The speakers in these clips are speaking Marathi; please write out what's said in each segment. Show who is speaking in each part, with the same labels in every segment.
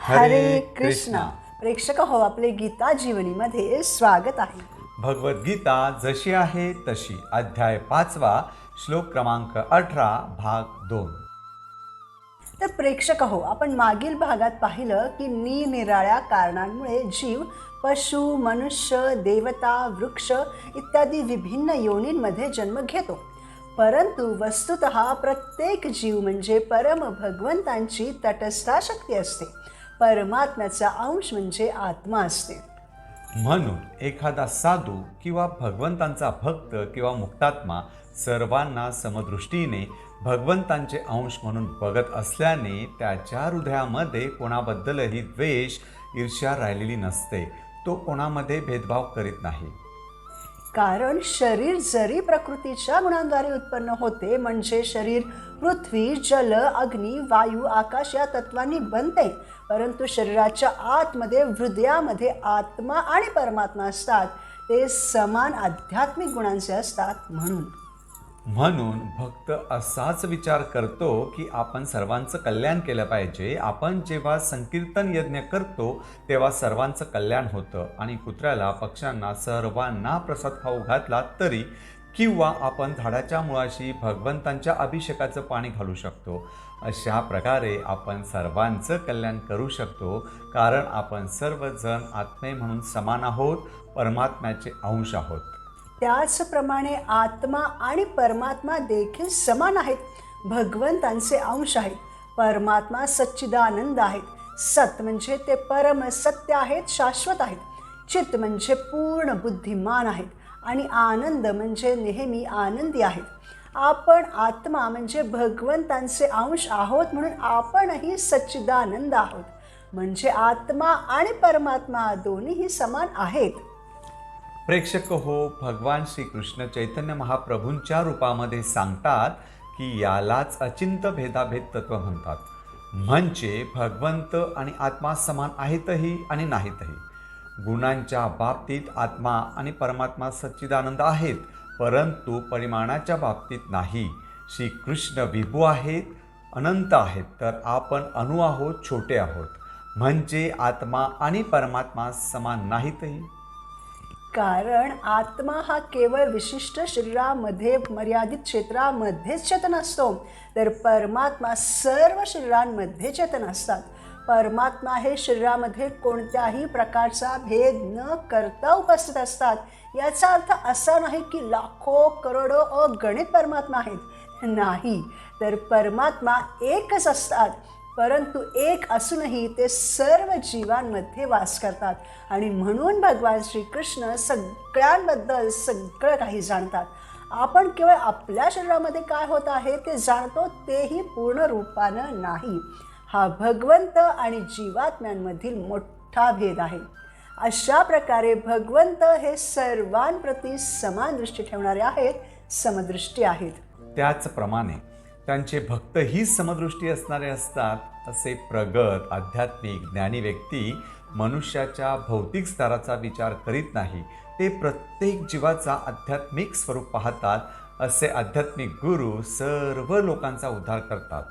Speaker 1: हरे कृष्ण. प्रेक्षक हो आपले गीता जीवनीमध्ये स्वागत आहे.
Speaker 2: भगवद्गीता जशी आहे तशी. अध्याय पाचवा श्लोक क्रमांक अठरा भाग दोन.
Speaker 1: तर प्रेक्षक हो आपण मागील भागात पाहिलं की निरनिराळ्या कारणांमुळे जीव पशु मनुष्य देवता वृक्ष इत्यादी विभिन्न योनींमध्ये जन्म घेतो. परंतु वस्तुत प्रत्येक जीव म्हणजे परम भगवंतांची तटस्था शक्ती असते. परमात्म्याचा अंश म्हणजे आत्मा असते.
Speaker 2: म्हणून एखादा साधू किंवा भगवंतांचा भक्त किंवा मुक्तात्मा सर्वांना समदृष्टीने भगवंतांचे अंश म्हणून बघत असल्याने त्याच्या हृदयामध्ये कोणाबद्दलही द्वेष ईर्ष्या राहिलेली नसते. तो कोणामध्ये भेदभाव करीत नाही.
Speaker 1: कारण शरीर जरी प्रकृतीच्या गुणांद्वारे उत्पन्न होते म्हणजे शरीर पृथ्वी जल अग्नी वायू आकाश या तत्वांनी बनते परंतु शरीराच्या आतमध्ये हृदयामध्ये आत्मा आणि परमात्मा असतात. ते समान आध्यात्मिक गुणांचे असतात म्हणून.
Speaker 2: म्हणून भक्त असाच विचार करतो की आपण सर्वांचं कल्याण केलं पाहिजे. आपण जेव्हा संकीर्तन यज्ञ करतो तेव्हा सर्वांचं कल्याण होतं. आणि कुत्र्याला पक्ष्यांना सर्वांना प्रसाद खाऊ घातला तरी किंवा आपण झाडाच्या मुळाशी भगवंतांच्या अभिषेकाचं पाणी घालू शकतो. अशा प्रकारे आपण सर्वांचं कल्याण करू शकतो. कारण आपण सर्वजण आत्मे म्हणून समान आहोत परमात्म्याचे अंश आहोत.
Speaker 1: त्याचप्रमाणे आत्मा आणि परमात्मा देखील समान आहेत. भगवंतांचे अंश आहेत. परमात्मा सच्चिदानंद आहेत. सत म्हणजे ते परम सत्य आहेत शाश्वत आहेत. चित्त म्हणजे पूर्ण बुद्धिमान आहेत. आणि आनंद म्हणजे नेहमी आनंदी आहेत. आपण आत्मा म्हणजे भगवंतांचे अंश आहोत म्हणून आपणही सच्चिदानंद आहोत. म्हणजे आत्मा आणि परमात्मा दोन्हीही समान आहेत.
Speaker 2: प्रेक्षक हो भगवान श्रीकृष्ण चैतन्य महाप्रभूंच्या रूपामध्ये सांगतात की यालाच अचिंत भेदाभेद तत्व म्हणतात. म्हणजे भगवंत आणि आत्मा समान आहेतही आणि नाहीतही. गुणांच्या बाबतीत आत्मा आणि परमात्मा सच्चिदानंद आहेत परंतु परिमाणाच्या बाबतीत नाही. श्रीकृष्ण विभू आहेत अनंत आहेत तर आपण अणु आहोत छोटे आहोत. म्हणजे आत्मा आणि परमात्मा समान नाहीतही.
Speaker 1: कारण आत्मा हा केवळ विशिष्ट शरीरामध्ये मर्यादित क्षेत्रामध्येच चेतन असतो. तर परमात्मा सर्व शरीरांमध्ये चेतन असतात. परमात्मा हे शरीरामध्ये कोणत्याही प्रकारचा भेद न करता उपस्थित असतात. याचा अर्थ असा नाही की लाखो करोडो अगणित परमात्मा आहेत. नाही. तर परमात्मा एकच असतात. परंतु एक असूनही ते सर्व जीवांमध्ये वास करतात. आणि म्हणून भगवान श्रीकृष्ण सगळ्यांबद्दल सगळं काही जाणतात. आपण केवळ आपल्या शरीरामध्ये काय होत आहे ते जाणतो तेही पूर्ण रूपानं नाही. हा भगवंत आणि जीवात्म्यांमधील मोठा भेद आहे. अशा प्रकारे भगवंत हे सर्वांप्रती समान दृष्टी ठेवणारे आहेत समदृष्टी आहेत.
Speaker 2: त्याचप्रमाणे त्यांचे भक्तही समदृष्टी असणारे असतात असे प्रगत आध्यात्मिक ज्ञानी व्यक्ती मनुष्याच्या भौतिक स्तराचा विचार करीत नाही. ते प्रत्येक जीवाचा आध्यात्मिक स्वरूप पाहतात असे आध्यात्मिक गुरु सर्व लोकांचा उद्धार करतात.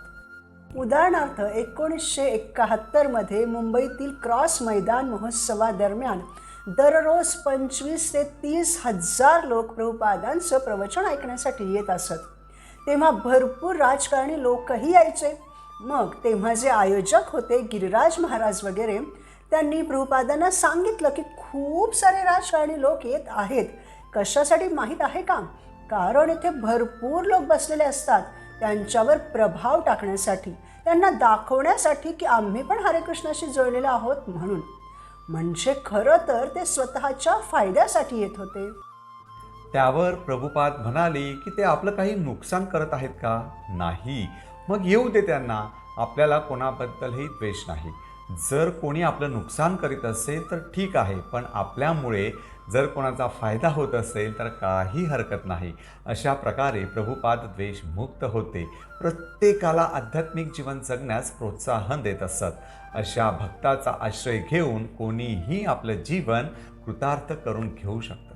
Speaker 1: उदाहरणार्थ एकोणीसशे एकाहत्तरमध्ये मुंबईतील क्रॉस मैदान महोत्सवादरम्यान दररोज पंचवीस ते तीस हजार लोक प्रभुपादांचं प्रवचन ऐकण्यासाठी येत असत. तेव्हा भरपूर राजकारणी लोकही यायचे. मग तेव्हा जे आयोजक होते गिरिराज महाराज वगैरे त्यांनी प्रभुपादांना सांगितलं की खूप सारे राजकारणी लोक येत आहेत. कशासाठी माहीत आहे का? कारण इथे भरपूर लोक बसलेले असतात त्यांच्यावर प्रभाव टाकण्यासाठी. त्यांना दाखवण्यासाठी की आम्ही पण हरेकृष्णाशी जोडलेले आहोत म्हणून. म्हणजे खरं तर ते स्वतःच्या फायद्यासाठी येत होते.
Speaker 2: त्यावर प्रभुपाद म्हणाले की ते आपलं काही नुकसान करत आहेत का? नाही. मग येऊ दे त्यांना. आपल्याला कोणाबद्दलही द्वेष नाही. जर कोणी आपलं नुकसान करीत असेल तर ठीक आहे पण आपल्यामुळे जर कोणाचा फायदा होत असेल तर काही हरकत नाही. अशा प्रकारे प्रभुपाद द्वेष मुक्त होते. प्रत्येकाला आध्यात्मिक जीवन जगण्यास प्रोत्साहन देत असत. अशा भक्ताचा आश्रय घेऊन कोणीही आपलं जीवन कृतार्थ करून घेऊ शकतं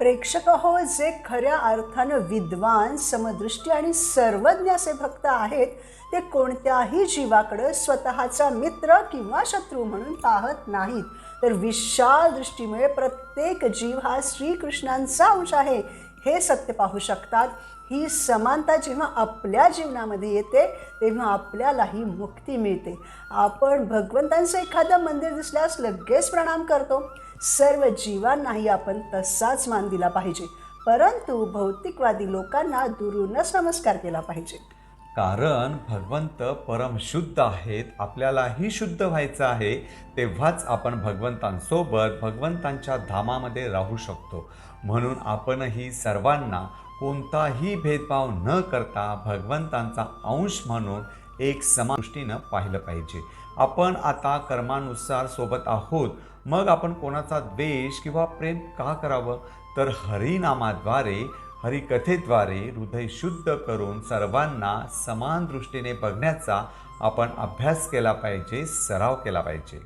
Speaker 1: प्रेक्षक हो जे खऱ्या अर्थानं विद्वान समदृष्टी आणि सर्वज्ञ असे भक्त आहेत ते कोणत्याही जीवाकडं स्वतःचा मित्र किंवा शत्रू म्हणून पाहत नाहीत. तर विशाल दृष्टीमुळे प्रत्येक जीव हा श्रीकृष्णांचा अंश आहे हे सत्य पाहू शकतात. ही समानता जेव्हा आपल्या जीवनामध्ये येते तेव्हा आपल्यालाही मुक्ती मिळते. आपण भगवंतांचं एखादं मंदिर दिसल्यास लगेच प्रणाम करतो. सर्व जीवांनाही आपण तसाच मान दिला पाहिजे. परंतु भौतिकवादी लोकांना दुरूनच नमस्कार केला पाहिजे.
Speaker 2: कारण भगवंत परमशुद्ध आहेत आपल्यालाही शुद्ध व्हायचं आहे तेव्हाच आपण भगवंतांसोबत भगवंतांच्या धामामध्ये राहू शकतो. म्हणून आपणही सर्वांना कोणताही भेदभाव न करता भगवंतांचा अंश म्हणून एक समान दृष्टीनं पाहिलं पाहिजे. आपण आता कर्मानुसार सोबत आहोत. मग आपण कोणाचा द्वेष किंवा प्रेम का करावं? तर हरिनामाद्वारे हरिकथेद्वारे हृदय शुद्ध करून सर्वांना समान दृष्टीने बघण्याचा आपण अभ्यास केला पाहिजे सराव केला पाहिजे.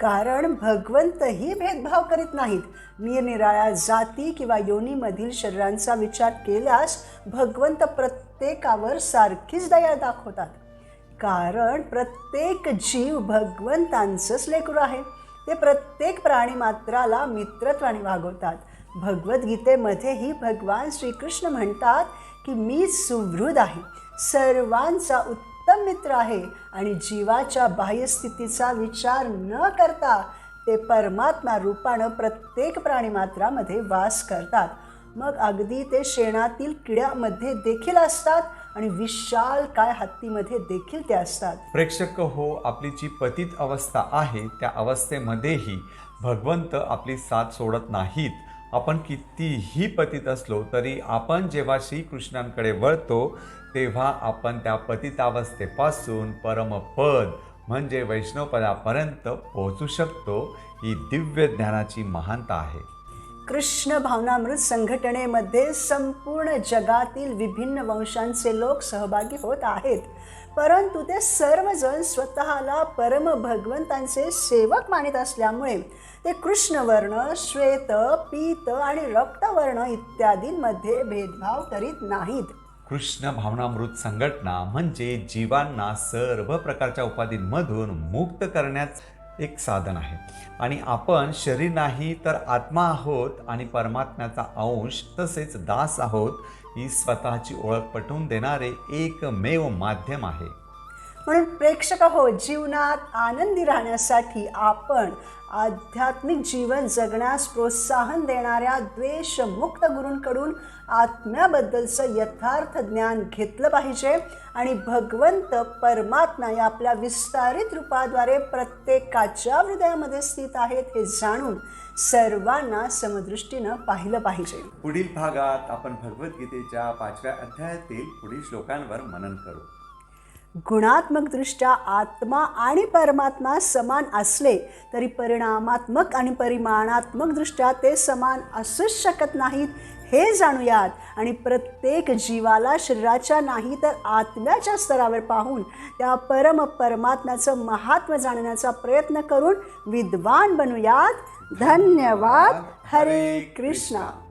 Speaker 1: कारण भगवंतही भेदभाव करीत नाहीत. निरनिराळ्या जाती किंवा योनीमधील शरीरांचा विचार केल्यास भगवंत प्रत्येकावर सारखीच दया दाखवतात. कारण प्रत्येक जीव भगवंतांचंच लेकरू आहे. ते प्रत्येक प्राणी मात्राला मित्रत्वाने वागवतात. भगवद्गीतेमध्येही भगवान श्रीकृष्ण म्हणतात की मी सुहृद आहे. सर्वांचा उत्तम मित्र आहे आणि जीवाच्या बाह्यस्थितीचा विचार न करता ते परमात्मा रूपानं प्रत्येक प्राणीमात्रामध्ये वास करतात. मग अगदी ते शेणातील किड्यामध्ये देखील असतात आणि विशाल काय हत्तीमध्ये देखील ते असतात.
Speaker 2: प्रेक्षक हो आपली जी पतित अवस्था आहे त्या अवस्थेमध्येही भगवंत आपली साथ सोडत नाहीत. आपण कितीही पतित असलो तरी आपण जेव्हा श्रीकृष्णांकडे वळतो तेव्हा आपण त्या पतितावस्थेपासून परमपद म्हणजे वैष्णवपदापर्यंत पोहोचू शकतो ही दिव्य ज्ञानाची महानता आहे.
Speaker 1: कृष्ण भावनामृत संघटनेमध्ये संपूर्ण जगातील विभिन्न वंशांचे लोक सहभागी होत आहेत. परंतु ते सर्वजण स्वतःला परम भगवंतांचे सेवक मानित असल्यामुळे ते कृष्णवर्ण श्वेत पीत आणि रक्तवर्ण इत्यादींमध्ये भेदभाव करीत नाहीत.
Speaker 2: कृष्ण भावनामृत संघटना म्हणजे जीवांना सर्व प्रकारच्या उपाधींमधून मुक्त करण्यात एक साधन आहे. आणि आपण शरीर नाही तर आत्मा आहोत आणि परमात्म्याचा अंश तसेच दास आहोत ही स्वतःची ओळख पटवून देणारे एकमेव माध्यम आहे.
Speaker 1: म्हणून प्रेक्षक हो जीवनात आनंदी राहण्यासाठी आपण आध्यात्मिक जीवन जगण्यास प्रोत्साहन देणाऱ्या द्वेषमुक्त गुरूंकडून आत्म्याबद्दलचं यथार्थ ज्ञान घेतलं पाहिजे आणि भगवंत परमात्मा या आपल्या विस्तारित रूपाद्वारे प्रत्येकाच्या हृदयामध्ये स्थित आहेत हे जाणून सर्वांना समदृष्टीनं पाहिलं पाहिजे.
Speaker 2: पुढील भागात आपण भगवद्गीतेच्या पाचव्या अध्यायातील पुढील श्लोकांवर मनन करू.
Speaker 1: गुणात्मकदृष्ट्या आत्मा आणि परमात्मा समान असले तरी परिणामात्मक आणि परिमाणात्मकदृष्ट्या ते समान असूच शकत नाहीत हे जाणूयात. आणि प्रत्येक जीवाला शरीराच्या नाही तर आत्म्याच्या स्तरावर पाहून त्या परम परमात्म्याचं महात्म्य जाणण्याचा प्रयत्न करून विद्वान बनूयात. धन्यवाद. हरे कृष्णा.